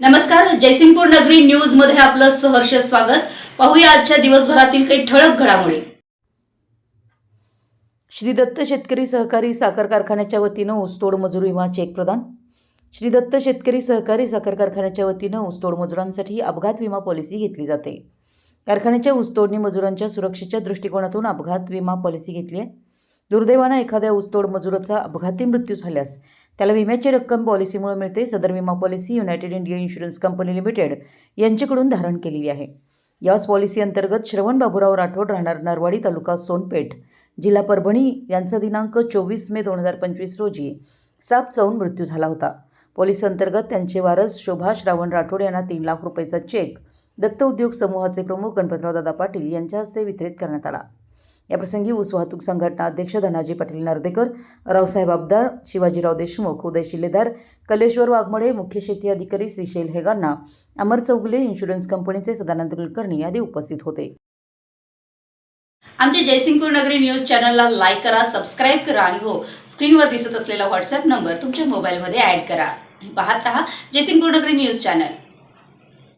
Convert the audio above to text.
नमस्कार जयसिंगपूर नगरी न्यूजमध्ये आपलं सहर्ष स्वागत. पाहूया आजच्या दिवसभरातील काही ठळक घडामोडी. श्री दत्त शेतकरी सहकारी साखर कारखान्याच्या वतीनं ऊसतोड मजूर विमा चेक प्रदान. श्री दत्त शेतकरी सहकारी साखर कारखान्याच्या वतीनं ऊसतोड मजुरांसाठी अपघात विमा पॉलिसी घेतली जाते. कारखान्याच्या ऊसतोडणी मजुरांच्या सुरक्षेच्या दृष्टिकोनातून अपघात विमा पॉलिसी घेतली आहे. दुर्दैवानं एखाद्या ऊसतोड मजुराचा अपघाती मृत्यू झाल्यास त्याला विम्याची रक्कम पॉलिसीमुळे मिळते. सदर विमा policy United India insurance company limited यांच्याकडून धारण केलेली आहे. याच पॉलिसी अंतर्गत श्रवण बाबूराव राठोड राहणार नरवाडी तालुका सोनपेठ जिल्हा परभणी यांचा दिनांक चोवीस मे दोन हजार पंचवीस रोजी साप चावून मृत्यू झाला होता. पोलीस अंतर्गत त्यांचे वारस शोभा श्रावण राठोड यांना तीन लाख रुपयाचा चेक दत्त उद्योग समूहाचे प्रमुख गणपतराव दादा पाटील यांच्या हस्ते वितरित करण्यात आला. याप्रसंगी ऊस वाहतूक संघटना अध्यक्ष धनाजी पाटील नार्देकर रावसाहेब आबदार शिवाजीराव देशमुख उदय शिलेदार कलेश्वर वाघमोडे मुख्य शेती अधिकारी श्रीशैल हेगांना अमर चौगुले इन्शुरन्स कंपनीचे सदानंद कुलकर्णी आदी उपस्थित होते. आमच्या जयसिंगपूर नगरी न्यूज चॅनलला लाईक करा सबस्क्राईब करा आणि हो स्क्रीनवर दिसत असलेला व्हॉट्सअप नंबर तुमच्या मोबाईलमध्ये ऍड करा. पाहत रहा जयसिंगपूर नगरी न्यूज चॅनल.